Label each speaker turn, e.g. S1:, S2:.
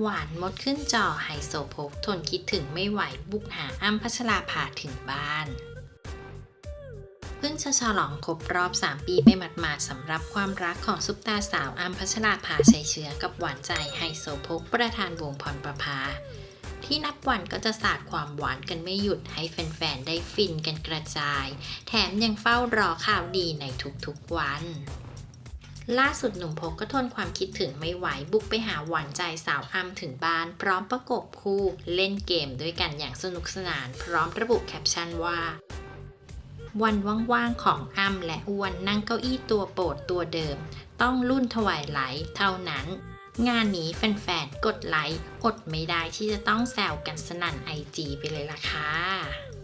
S1: หวานมดขึ้นจอไฮโซโพกทนคิดถึงไม่ไหวบุกหาอ้ำพัชราภาถึงบ้าน เพิ่งจะฉลองครบรอบ 3 ปีไปหมาดๆสำหรับความรักของซุปตาสาวอ้ำพัชราภาชัยเชื้อกับหวานใจไฮโซโพกประธานวงพรประภา ที่นับวันก็จะสาดความหวานกันไม่หยุดให้แฟนๆ ได้ฟินกันกระจาย แถมยังเฝ้ารอข่าวดีในทุกๆวัน ล่าสุดหนุ่มพกก็ทนความคิดถึงไม่ไหวบุกไปหาหวานใจสาวอ้ำถึงบ้าน พร้อมประกบคู่เล่นเกมด้วยกันอย่างสนุกสนาน พร้อมระบุแคปชั่นว่า วันว่างๆของอ้ำและอ้วนนั่งเก้าอี้ตัวโปรดตัวเดิม ต้องรุ่นถวายไหลเท่านั้น งานนี้แฟนๆกดไลค์อดไม่ได้ที่จะต้องแซวกันสนั่นไอจีไปเลยล่ะค่ะ